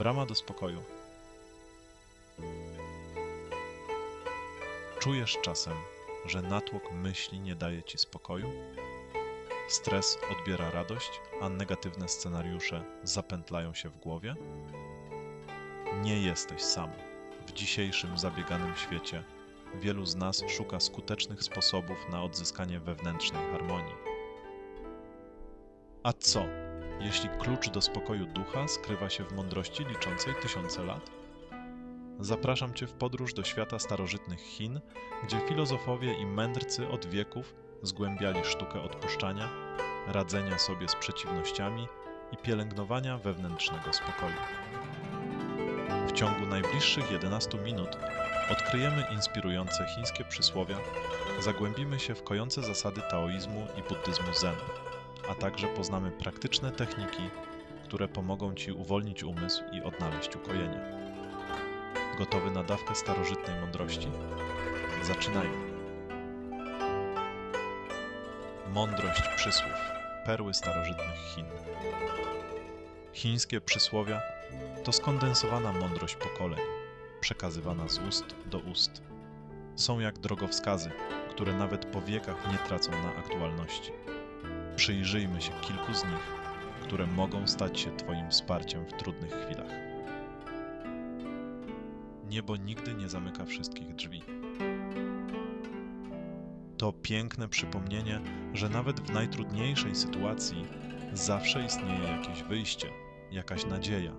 Brama do spokoju. Czujesz czasem, że natłok myśli nie daje ci spokoju? Stres odbiera radość, a negatywne scenariusze zapętlają się w głowie? Nie jesteś sam. W dzisiejszym zabieganym świecie wielu z nas szuka skutecznych sposobów na odzyskanie wewnętrznej harmonii. A co, jeśli klucz do spokoju ducha skrywa się w mądrości liczącej tysiące lat? Zapraszam Cię w podróż do świata starożytnych Chin, gdzie filozofowie i mędrcy od wieków zgłębiali sztukę odpuszczania, radzenia sobie z przeciwnościami i pielęgnowania wewnętrznego spokoju. W ciągu najbliższych 11 minut odkryjemy inspirujące chińskie przysłowia, zagłębimy się w kojące zasady taoizmu i buddyzmu zen, a także poznamy praktyczne techniki, które pomogą Ci uwolnić umysł i odnaleźć ukojenie. Gotowy na dawkę starożytnej mądrości? Zaczynajmy. Mądrość przysłów. Perły starożytnych Chin. Chińskie przysłowia to skondensowana mądrość pokoleń, przekazywana z ust do ust. Są jak drogowskazy, które nawet po wiekach nie tracą na aktualności. Przyjrzyjmy się kilku z nich, które mogą stać się Twoim wsparciem w trudnych chwilach. Niebo nigdy nie zamyka wszystkich drzwi. To piękne przypomnienie, że nawet w najtrudniejszej sytuacji zawsze istnieje jakieś wyjście, jakaś nadzieja.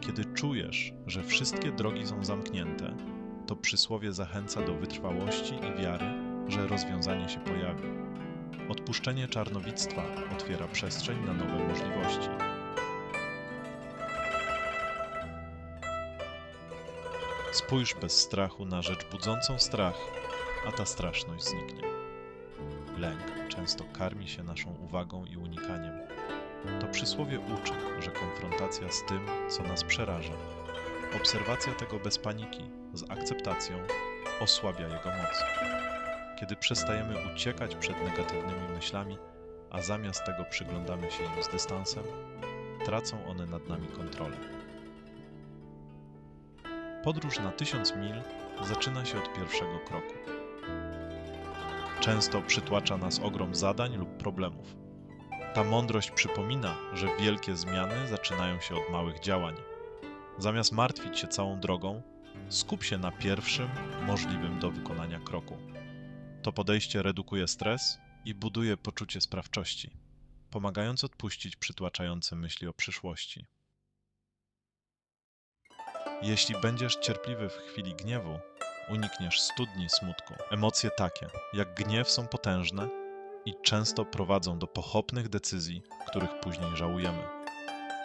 Kiedy czujesz, że wszystkie drogi są zamknięte, to przysłowie zachęca do wytrwałości i wiary, że rozwiązanie się pojawi. Odpuszczenie czarnowictwa otwiera przestrzeń na nowe możliwości. Spójrz bez strachu na rzecz budzącą strach, a ta straszność zniknie. Lęk często karmi się naszą uwagą i unikaniem. To przysłowie uczy, że konfrontacja z tym, co nas przeraża, obserwacja tego bez paniki, z akceptacją, osłabia jego moc. Kiedy przestajemy uciekać przed negatywnymi myślami, a zamiast tego przyglądamy się im z dystansem, tracą one nad nami kontrolę. Podróż na tysiąc mil zaczyna się od pierwszego kroku. Często przytłacza nas ogrom zadań lub problemów. Ta mądrość przypomina, że wielkie zmiany zaczynają się od małych działań. Zamiast martwić się całą drogą, skup się na pierwszym, możliwym do wykonania kroku. To podejście redukuje stres i buduje poczucie sprawczości, pomagając odpuścić przytłaczające myśli o przyszłości. Jeśli będziesz cierpliwy w chwili gniewu, unikniesz studni smutku. Emocje takie, jak gniew, są potężne i często prowadzą do pochopnych decyzji, których później żałujemy.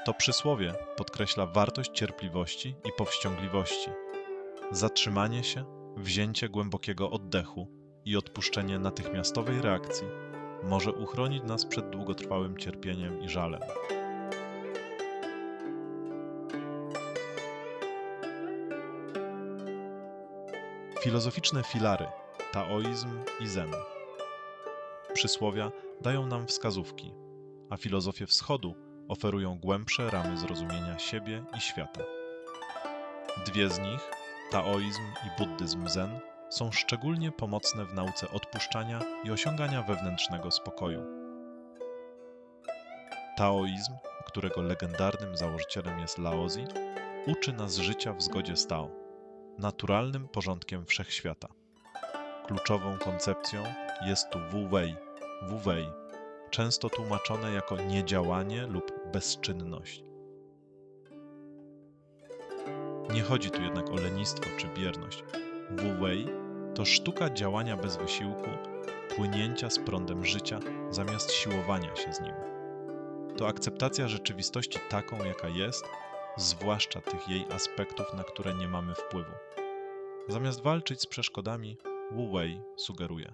To przysłowie podkreśla wartość cierpliwości i powściągliwości. Zatrzymanie się, wzięcie głębokiego oddechu i odpuszczenie natychmiastowej reakcji może uchronić nas przed długotrwałym cierpieniem i żalem. Filozoficzne filary taoizm i zen. Przysłowia dają nam wskazówki, a filozofie wschodu oferują głębsze ramy zrozumienia siebie i świata. Dwie z nich, taoizm i buddyzm zen, są szczególnie pomocne w nauce odpuszczania i osiągania wewnętrznego spokoju. Taoizm, którego legendarnym założycielem jest Laozi, uczy nas życia w zgodzie z Tao, naturalnym porządkiem wszechświata. Kluczową koncepcją jest tu Wu Wei, Wu Wei, często tłumaczone jako niedziałanie lub bezczynność. Nie chodzi tu jednak o lenistwo czy bierność. Wu Wei to sztuka działania bez wysiłku, płynięcia z prądem życia zamiast siłowania się z nim. To akceptacja rzeczywistości taką, jaka jest, zwłaszcza tych jej aspektów, na które nie mamy wpływu. Zamiast walczyć z przeszkodami, Wu Wei sugeruje,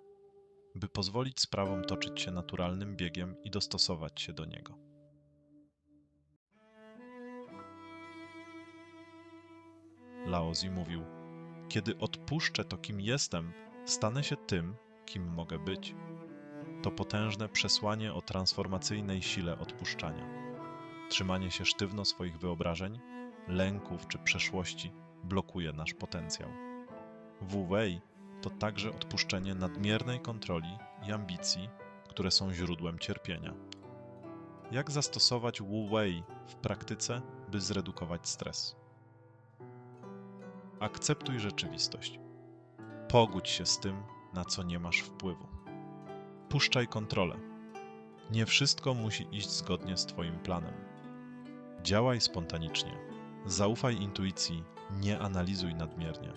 by pozwolić sprawom toczyć się naturalnym biegiem i dostosować się do niego. Laozi mówił: Kiedy odpuszczę to, kim jestem, stanę się tym, kim mogę być. To potężne przesłanie o transformacyjnej sile odpuszczania. Trzymanie się sztywno swoich wyobrażeń lęków czy przeszłości blokuje nasz potencjał. Wu Wei to także odpuszczenie nadmiernej kontroli i ambicji, które są źródłem cierpienia. Jak zastosować Wu Wei w praktyce, by zredukować stres? Akceptuj rzeczywistość. Pogódź się z tym, na co nie masz wpływu. Puszczaj kontrolę. Nie wszystko musi iść zgodnie z Twoim planem. Działaj spontanicznie. Zaufaj intuicji, nie analizuj nadmiernie.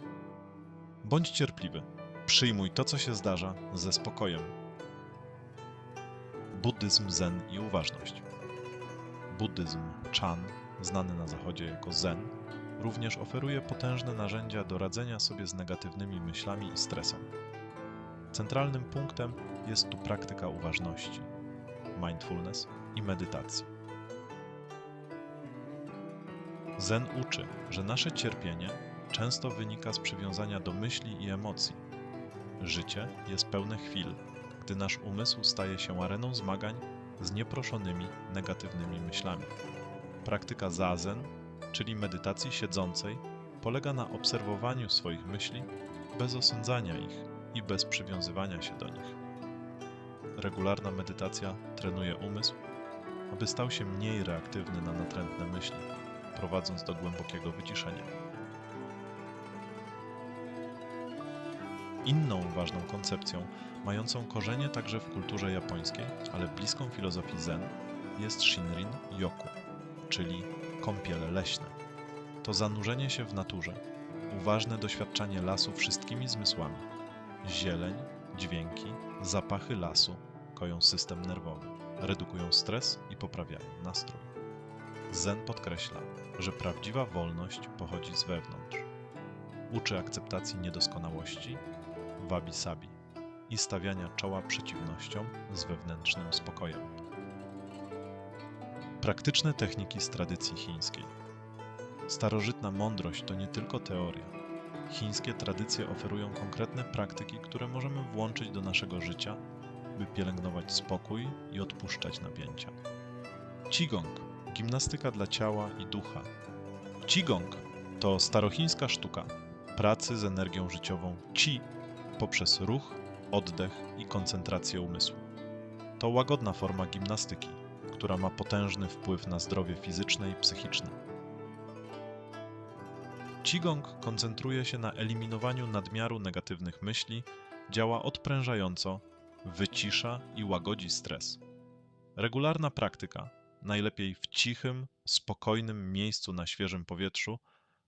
Bądź cierpliwy. Przyjmuj to, co się zdarza, ze spokojem. Buddyzm, zen i uważność. Buddyzm Chan, znany na zachodzie jako zen, również oferuje potężne narzędzia do radzenia sobie z negatywnymi myślami i stresem. Centralnym punktem jest tu praktyka uważności, mindfulness i medytacji. Zen uczy, że nasze cierpienie często wynika z przywiązania do myśli i emocji. Życie jest pełne chwil, gdy nasz umysł staje się areną zmagań z nieproszonymi negatywnymi myślami. Praktyka zazen, czyli medytacji siedzącej, polega na obserwowaniu swoich myśli bez osądzania ich i bez przywiązywania się do nich. Regularna medytacja trenuje umysł, aby stał się mniej reaktywny na natrętne myśli, prowadząc do głębokiego wyciszenia. Inną ważną koncepcją, mającą korzenie także w kulturze japońskiej, ale bliską filozofii zen, jest Shinrin Yoku, czyli kąpiele leśne. To zanurzenie się w naturze, uważne doświadczanie lasu wszystkimi zmysłami. Zieleń, dźwięki, zapachy lasu koją system nerwowy, redukują stres i poprawiają nastrój. Zen podkreśla, że prawdziwa wolność pochodzi z wewnątrz. Uczy akceptacji niedoskonałości, wabi sabi i stawiania czoła przeciwnościom z wewnętrznym spokojem. Praktyczne techniki z tradycji chińskiej. Starożytna mądrość to nie tylko teoria. Chińskie tradycje oferują konkretne praktyki, które możemy włączyć do naszego życia, by pielęgnować spokój i odpuszczać napięcia. Qigong gimnastyka dla ciała i ducha. Qigong to starochińska sztuka pracy z energią życiową Qi poprzez ruch, oddech i koncentrację umysłu. To łagodna forma gimnastyki, która ma potężny wpływ na zdrowie fizyczne i psychiczne. Qigong koncentruje się na eliminowaniu nadmiaru negatywnych myśli, działa odprężająco, wycisza i łagodzi stres. Regularna praktyka, najlepiej w cichym, spokojnym miejscu na świeżym powietrzu,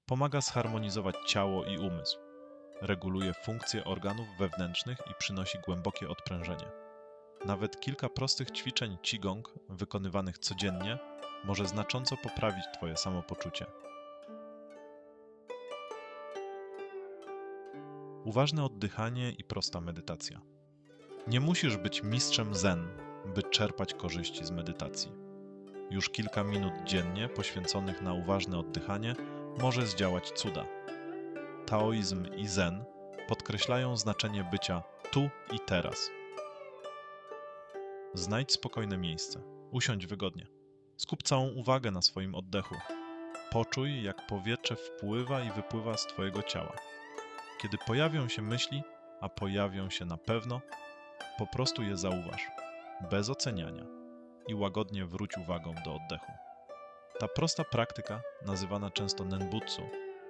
pomaga zharmonizować ciało i umysł reguluje funkcje organów wewnętrznych i przynosi głębokie odprężenie. Nawet kilka prostych ćwiczeń Qigong wykonywanych codziennie może znacząco poprawić Twoje samopoczucie. Uważne oddychanie i prosta medytacja. Nie musisz być mistrzem zen, by czerpać korzyści z medytacji. Już kilka minut dziennie poświęconych na uważne oddychanie może zdziałać cuda taoizm i zen podkreślają znaczenie bycia tu i teraz. Znajdź spokojne miejsce, usiądź wygodnie. Skup całą uwagę na swoim oddechu. Poczuj, jak powietrze wpływa i wypływa z Twojego ciała. Kiedy pojawią się myśli, a pojawią się na pewno, po prostu je zauważ, bez oceniania i łagodnie wróć uwagą do oddechu. Ta prosta praktyka, nazywana często nenbutsu,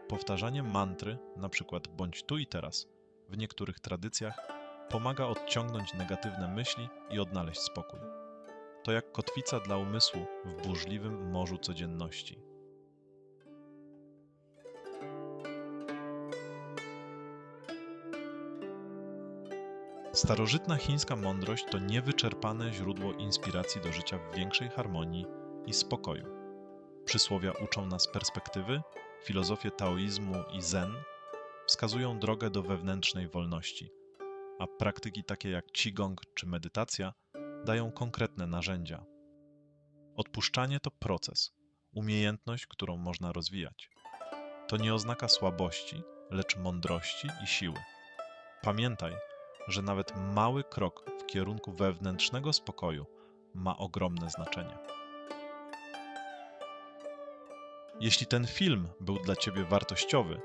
Powtarzanie mantry, np. bądź tu i teraz, w niektórych tradycjach pomaga odciągnąć negatywne myśli i odnaleźć spokój. To jak kotwica dla umysłu w burzliwym morzu codzienności. Starożytna chińska mądrość to niewyczerpane źródło inspiracji do życia w większej harmonii i spokoju. Przysłowia uczą nas perspektywy filozofie taoizmu i zen wskazują drogę do wewnętrznej wolności, a praktyki takie jak qigong czy medytacja dają konkretne narzędzia. Odpuszczanie to proces, umiejętność, którą można rozwijać. To nie oznaka słabości, lecz mądrości i siły. Pamiętaj, że nawet mały krok w kierunku wewnętrznego spokoju ma ogromne znaczenie. Jeśli ten film był dla Ciebie wartościowy,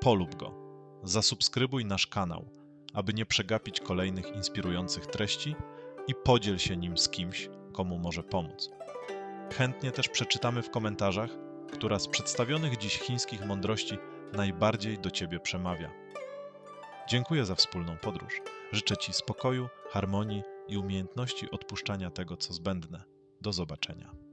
polub go. Zasubskrybuj nasz kanał, aby nie przegapić kolejnych inspirujących treści i podziel się nim z kimś, komu może pomóc. Chętnie też przeczytamy w komentarzach, która z przedstawionych dziś chińskich mądrości najbardziej do Ciebie przemawia. Dziękuję za wspólną podróż. Życzę Ci spokoju, harmonii i umiejętności odpuszczania tego, co zbędne. Do zobaczenia.